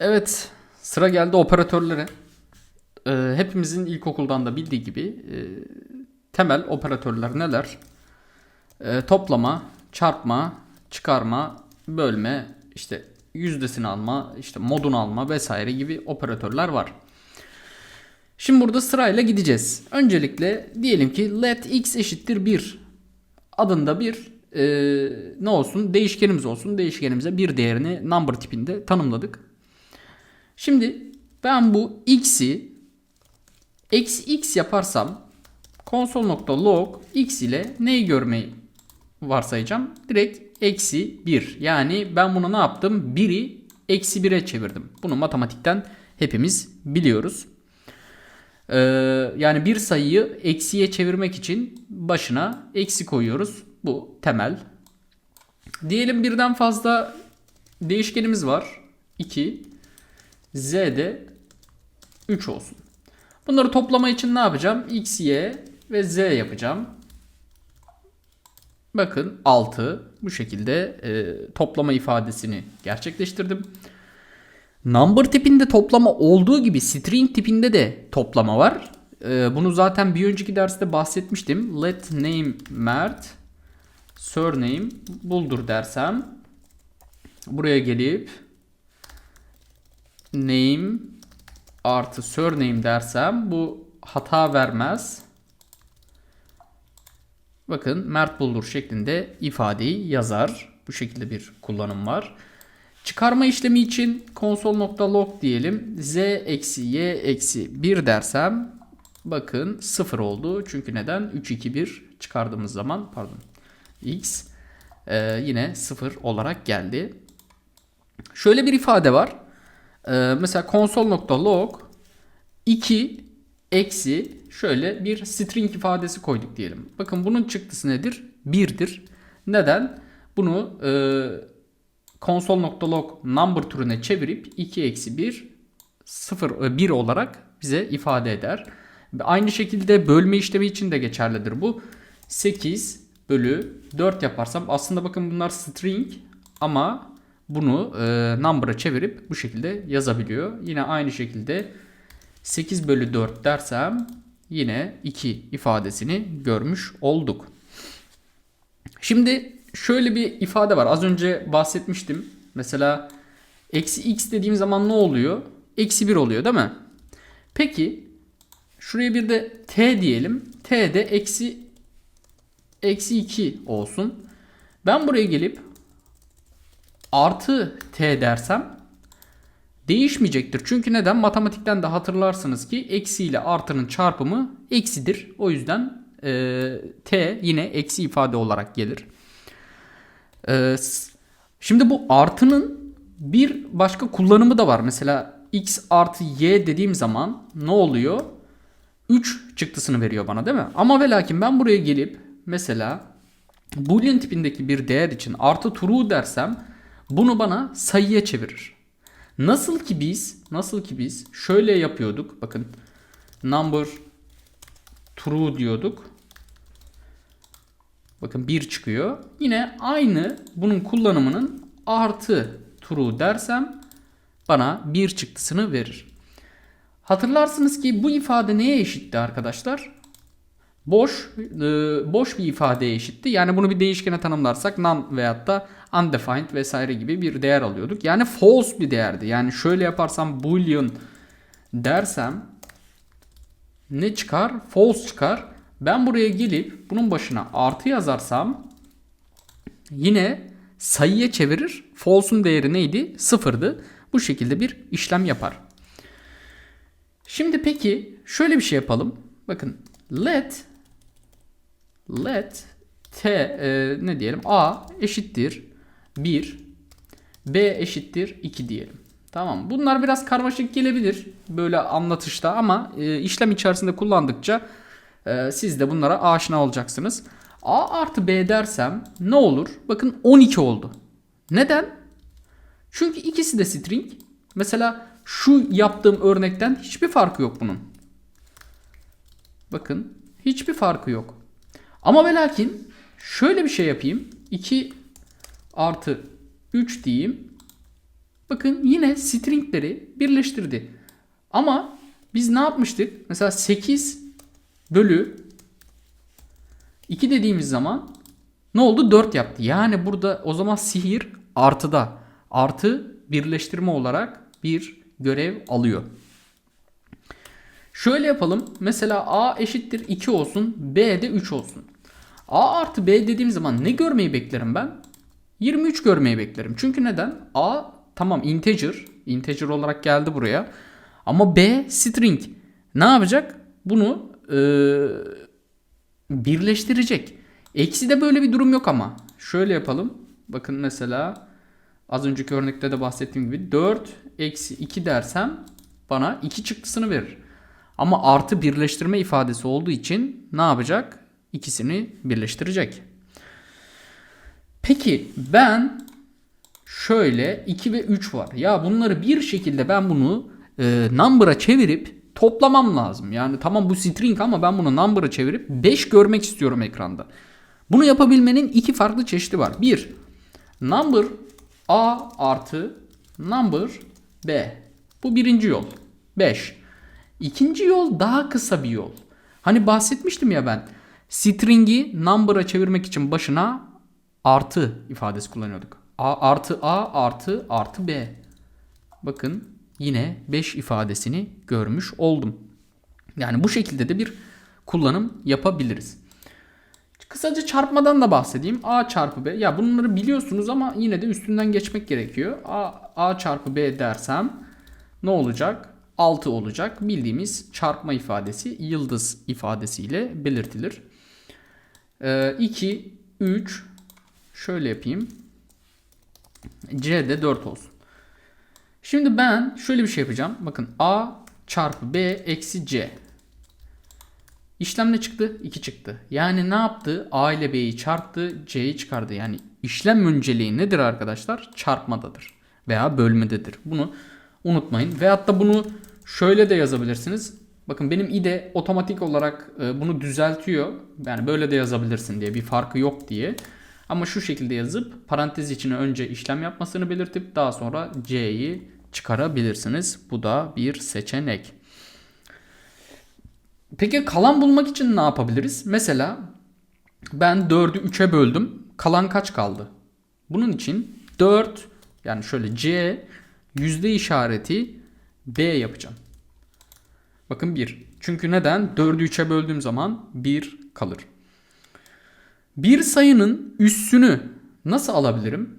Evet, sıra geldi operatörlere. Ee, hepimizin ilkokuldan da bildiği gibi e, temel operatörler neler? Ee, toplama, çarpma, çıkarma, bölme, işte yüzdesini alma, işte modunu alma vesaire gibi operatörler var. Şimdi burada sırayla gideceğiz. Öncelikle diyelim ki let x eşittir 1 adında bir e, ne olsun değişkenimiz olsun. Değişkenimize bir değerini number tipinde tanımladık. Şimdi ben bu x'i eksi x yaparsam console.log x ile neyi görmeyi varsayacağım? Direkt eksi 1. Yani ben bunu ne yaptım? 1'i eksi 1'e çevirdim. Bunu matematikten hepimiz biliyoruz. Ee, yani bir sayıyı eksiye çevirmek için başına eksi koyuyoruz. Bu temel. Diyelim birden fazla değişkenimiz var. 2. Z'de 3 olsun. Bunları toplama için ne yapacağım? X, Y ve Z yapacağım. Bakın 6 bu şekilde e, toplama ifadesini gerçekleştirdim. Number tipinde toplama olduğu gibi string tipinde de toplama var. E, bunu zaten bir önceki derste bahsetmiştim. Let name Mert surname buldur dersem buraya gelip name artı surname dersem bu hata vermez. Bakın Mert Buldur şeklinde ifadeyi yazar. Bu şekilde bir kullanım var. Çıkarma işlemi için console.log diyelim. z eksi y eksi 1 dersem bakın 0 oldu. Çünkü neden? 3 2 1 çıkardığımız zaman pardon x e, yine 0 olarak geldi. Şöyle bir ifade var. E, mesela console.log 2 eksi şöyle bir string ifadesi koyduk diyelim. Bakın bunun çıktısı nedir? 1'dir. Neden? Bunu e, console.log number türüne çevirip 2 eksi 1 0 1 olarak bize ifade eder. Aynı şekilde bölme işlemi için de geçerlidir bu. 8 bölü 4 yaparsam aslında bakın bunlar string ama bunu e, number'a çevirip bu şekilde yazabiliyor. Yine aynı şekilde 8 bölü 4 dersem yine 2 ifadesini görmüş olduk. Şimdi şöyle bir ifade var. Az önce bahsetmiştim. Mesela eksi x dediğim zaman ne oluyor? Eksi 1 oluyor değil mi? Peki şuraya bir de t diyelim. t de eksi eksi 2 olsun. Ben buraya gelip artı t dersem değişmeyecektir. Çünkü neden? Matematikten de hatırlarsınız ki eksi ile artının çarpımı eksidir. O yüzden e, t yine eksi ifade olarak gelir. E, şimdi bu artının bir başka kullanımı da var. Mesela x artı y dediğim zaman ne oluyor? 3 çıktısını veriyor bana değil mi? Ama ve lakin ben buraya gelip mesela boolean tipindeki bir değer için artı true dersem bunu bana sayıya çevirir. Nasıl ki biz, nasıl ki biz şöyle yapıyorduk. Bakın number true diyorduk. Bakın 1 çıkıyor. Yine aynı bunun kullanımının artı true dersem bana 1 çıktısını verir. Hatırlarsınız ki bu ifade neye eşitti arkadaşlar? Boş e, boş bir ifadeye eşitti. Yani bunu bir değişkene tanımlarsak none veyahut da undefined vesaire gibi bir değer alıyorduk. Yani false bir değerdi. Yani şöyle yaparsam boolean dersem ne çıkar? False çıkar. Ben buraya gelip bunun başına artı yazarsam yine sayıya çevirir. False'un değeri neydi? Sıfırdı. Bu şekilde bir işlem yapar. Şimdi peki şöyle bir şey yapalım. Bakın let let t e, ne diyelim a eşittir 1 b eşittir 2 diyelim. Tamam Bunlar biraz karmaşık gelebilir böyle anlatışta ama e, işlem içerisinde kullandıkça e, siz de bunlara aşina olacaksınız. a artı b dersem ne olur? Bakın 12 oldu. Neden? Çünkü ikisi de string. Mesela şu yaptığım örnekten hiçbir farkı yok bunun. Bakın hiçbir farkı yok. Ama ve lakin şöyle bir şey yapayım. 2 artı 3 diyeyim. Bakın yine stringleri birleştirdi. Ama biz ne yapmıştık? Mesela 8 bölü 2 dediğimiz zaman ne oldu? 4 yaptı. Yani burada o zaman sihir artıda. Artı birleştirme olarak bir görev alıyor. Şöyle yapalım. Mesela A eşittir 2 olsun. B de 3 olsun. A artı B dediğim zaman ne görmeyi beklerim ben? 23 görmeyi beklerim. Çünkü neden? A tamam integer. Integer olarak geldi buraya. Ama B string. Ne yapacak? Bunu e, birleştirecek. Eksi de böyle bir durum yok ama. Şöyle yapalım. Bakın mesela az önceki örnekte de bahsettiğim gibi 4 eksi 2 dersem bana 2 çıktısını verir. Ama artı birleştirme ifadesi olduğu için ne yapacak? İkisini birleştirecek. Peki ben şöyle 2 ve 3 var. Ya bunları bir şekilde ben bunu e, number'a çevirip toplamam lazım. Yani tamam bu string ama ben bunu number'a çevirip 5 görmek istiyorum ekranda. Bunu yapabilmenin iki farklı çeşidi var. Bir, number A artı number B. Bu birinci yol. 5. İkinci yol daha kısa bir yol. Hani bahsetmiştim ya ben. String'i number'a çevirmek için başına artı ifadesi kullanıyorduk. A artı A artı artı B. Bakın yine 5 ifadesini görmüş oldum. Yani bu şekilde de bir kullanım yapabiliriz. Kısaca çarpmadan da bahsedeyim. A çarpı B. Ya bunları biliyorsunuz ama yine de üstünden geçmek gerekiyor. A, A çarpı B dersem ne olacak? 6 olacak. Bildiğimiz çarpma ifadesi yıldız ifadesiyle belirtilir. Ee, 2, 3 şöyle yapayım. C de 4 olsun. Şimdi ben şöyle bir şey yapacağım. Bakın A çarpı B eksi C. İşlem ne çıktı? 2 çıktı. Yani ne yaptı? A ile B'yi çarptı, C'yi çıkardı. Yani işlem önceliği nedir arkadaşlar? Çarpmadadır veya bölmededir. Bunu unutmayın. Veyahut da bunu şöyle de yazabilirsiniz. Bakın benim IDE otomatik olarak e, bunu düzeltiyor. Yani böyle de yazabilirsin diye bir farkı yok diye. Ama şu şekilde yazıp parantez içine önce işlem yapmasını belirtip daha sonra C'yi çıkarabilirsiniz. Bu da bir seçenek. Peki kalan bulmak için ne yapabiliriz? Mesela ben 4'ü 3'e böldüm. Kalan kaç kaldı? Bunun için 4 yani şöyle C yüzde işareti B yapacağım. Bakın 1. Çünkü neden? 4'ü 3'e böldüğüm zaman 1 kalır. Bir sayının üssünü nasıl alabilirim?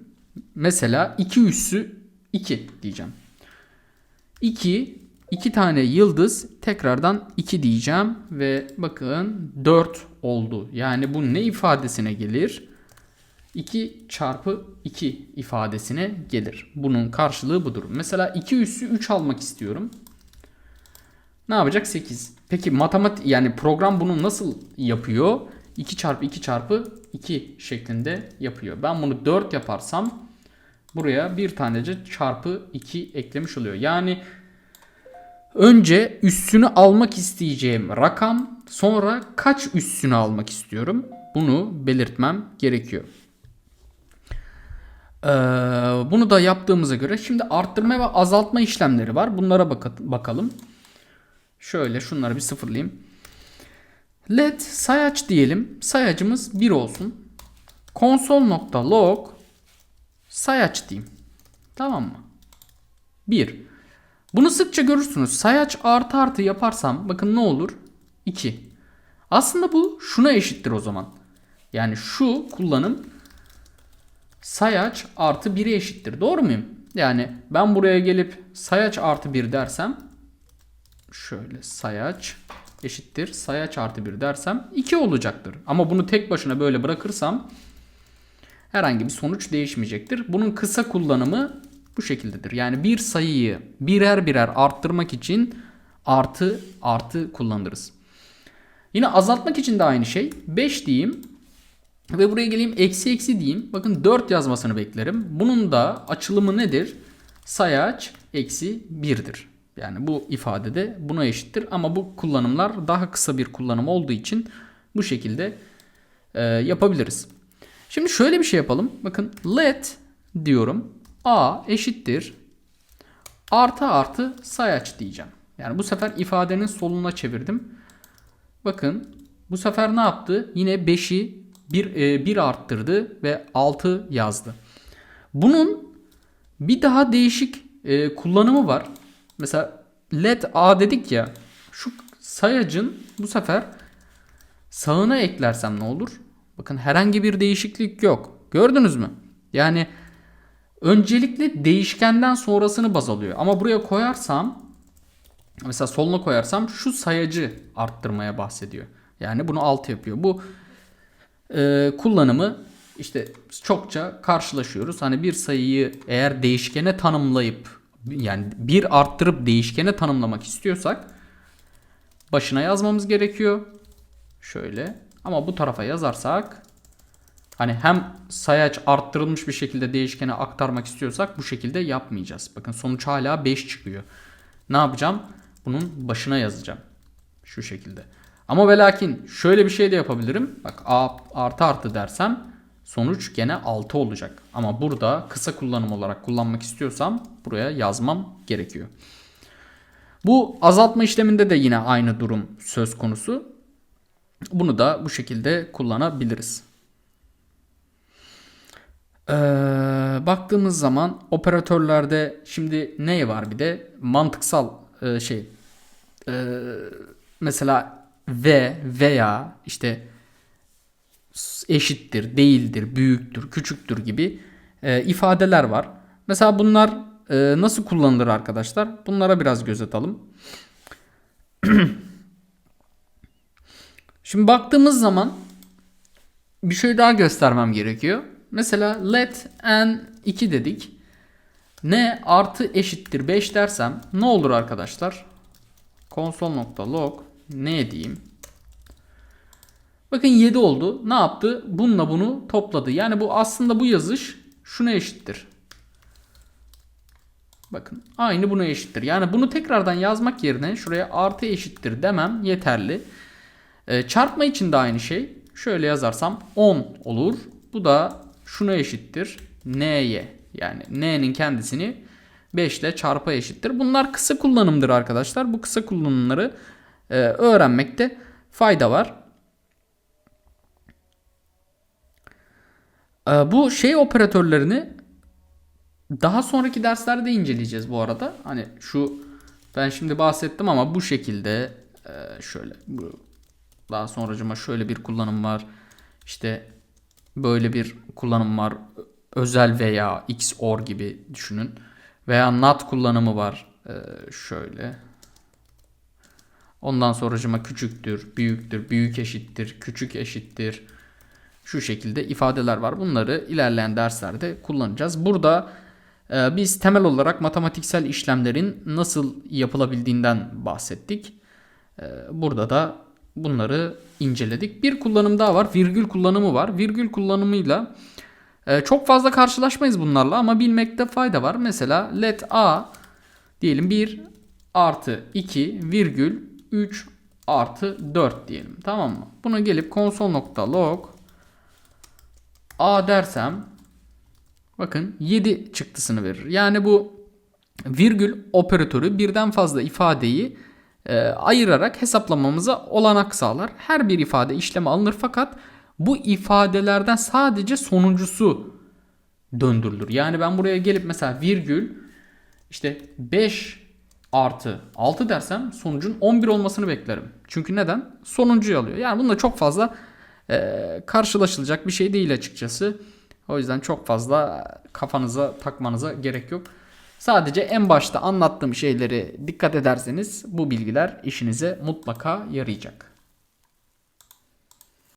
Mesela 2 üssü 2 diyeceğim. 2 2 tane yıldız tekrardan 2 diyeceğim ve bakın 4 oldu. Yani bu ne ifadesine gelir? 2 çarpı 2 ifadesine gelir. Bunun karşılığı budur. Mesela 2 üssü 3 almak istiyorum. Ne yapacak? 8. Peki matematik yani program bunu nasıl yapıyor? 2 çarpı 2 çarpı 2 şeklinde yapıyor. Ben bunu 4 yaparsam buraya bir tanece çarpı 2 eklemiş oluyor. Yani önce üssünü almak isteyeceğim rakam sonra kaç üssünü almak istiyorum bunu belirtmem gerekiyor. Ee, bunu da yaptığımıza göre şimdi arttırma ve azaltma işlemleri var. Bunlara bakalım. Şöyle şunları bir sıfırlayayım. Let sayaç diyelim. Sayacımız 1 olsun. Console.log sayaç diyeyim. Tamam mı? 1. Bunu sıkça görürsünüz. Sayaç artı artı yaparsam bakın ne olur? 2. Aslında bu şuna eşittir o zaman. Yani şu kullanım sayaç artı 1'e eşittir. Doğru muyum? Yani ben buraya gelip sayaç artı 1 dersem şöyle sayaç eşittir sayaç artı 1 dersem 2 olacaktır. Ama bunu tek başına böyle bırakırsam herhangi bir sonuç değişmeyecektir. Bunun kısa kullanımı bu şekildedir. Yani bir sayıyı birer birer arttırmak için artı artı kullanırız. Yine azaltmak için de aynı şey. 5 diyeyim ve buraya geleyim eksi eksi diyeyim. Bakın 4 yazmasını beklerim. Bunun da açılımı nedir? Sayaç eksi 1'dir. Yani bu ifadede buna eşittir. Ama bu kullanımlar daha kısa bir kullanım olduğu için bu şekilde e, yapabiliriz. Şimdi şöyle bir şey yapalım. Bakın let diyorum. A eşittir Artı artı sayaç diyeceğim. Yani bu sefer ifadenin soluna çevirdim. Bakın bu sefer ne yaptı? Yine 5'i 1, 1 arttırdı ve 6 yazdı. Bunun bir daha değişik e, kullanımı var. Mesela let a dedik ya. Şu sayacın bu sefer sağına eklersem ne olur? Bakın herhangi bir değişiklik yok. Gördünüz mü? Yani öncelikle değişkenden sonrasını baz alıyor. Ama buraya koyarsam mesela soluna koyarsam şu sayacı arttırmaya bahsediyor. Yani bunu 6 yapıyor. Bu e, kullanımı işte çokça karşılaşıyoruz. Hani bir sayıyı eğer değişkene tanımlayıp yani bir arttırıp değişkene tanımlamak istiyorsak başına yazmamız gerekiyor. Şöyle. Ama bu tarafa yazarsak hani hem sayaç arttırılmış bir şekilde değişkene aktarmak istiyorsak bu şekilde yapmayacağız. Bakın sonuç hala 5 çıkıyor. Ne yapacağım? Bunun başına yazacağım. Şu şekilde. Ama ve lakin şöyle bir şey de yapabilirim. Bak a artı artı dersem sonuç gene 6 olacak. Ama burada kısa kullanım olarak kullanmak istiyorsam buraya yazmam gerekiyor. Bu azaltma işleminde de yine aynı durum söz konusu. Bunu da bu şekilde kullanabiliriz. Ee, baktığımız zaman operatörlerde şimdi ne var bir de mantıksal e, şey e, mesela ve veya işte eşittir, değildir, büyüktür, küçüktür gibi e, ifadeler var. Mesela bunlar e, nasıl kullanılır arkadaşlar? Bunlara biraz göz atalım. Şimdi baktığımız zaman bir şey daha göstermem gerekiyor. Mesela let n 2 dedik. n artı eşittir 5 dersem ne olur arkadaşlar? Console.log ne diyeyim? Bakın 7 oldu. Ne yaptı? Bununla bunu topladı. Yani bu aslında bu yazış şuna eşittir. Bakın aynı buna eşittir. Yani bunu tekrardan yazmak yerine şuraya artı eşittir demem yeterli. E, çarpma için de aynı şey. Şöyle yazarsam 10 olur. Bu da şuna eşittir. N'ye yani n'nin kendisini 5 ile çarpa eşittir. Bunlar kısa kullanımdır arkadaşlar. Bu kısa kullanımları e, öğrenmekte fayda var. Bu şey operatörlerini daha sonraki derslerde inceleyeceğiz bu arada. Hani şu ben şimdi bahsettim ama bu şekilde e, şöyle daha sonracıma şöyle bir kullanım var. İşte böyle bir kullanım var. Özel veya XOR gibi düşünün. Veya NOT kullanımı var. Ee, şöyle. Ondan sonracıma küçüktür, büyüktür, büyük eşittir, küçük eşittir. Şu şekilde ifadeler var. Bunları ilerleyen derslerde kullanacağız. Burada e, biz temel olarak matematiksel işlemlerin nasıl yapılabildiğinden bahsettik. E, burada da bunları inceledik. Bir kullanım daha var. Virgül kullanımı var. Virgül kullanımıyla e, çok fazla karşılaşmayız bunlarla ama bilmekte fayda var. Mesela let a diyelim 1 artı 2 virgül 3 artı 4 diyelim. Tamam mı? Buna gelip console.log a dersem bakın 7 çıktısını verir. Yani bu virgül operatörü birden fazla ifadeyi e, ayırarak hesaplamamıza olanak sağlar. Her bir ifade işleme alınır fakat bu ifadelerden sadece sonuncusu döndürülür. Yani ben buraya gelip mesela virgül işte 5 artı 6 dersem sonucun 11 olmasını beklerim. Çünkü neden? Sonuncuyu alıyor. Yani bununla çok fazla e, karşılaşılacak bir şey değil açıkçası. O yüzden çok fazla kafanıza takmanıza gerek yok. Sadece en başta anlattığım şeyleri dikkat ederseniz bu bilgiler işinize mutlaka yarayacak.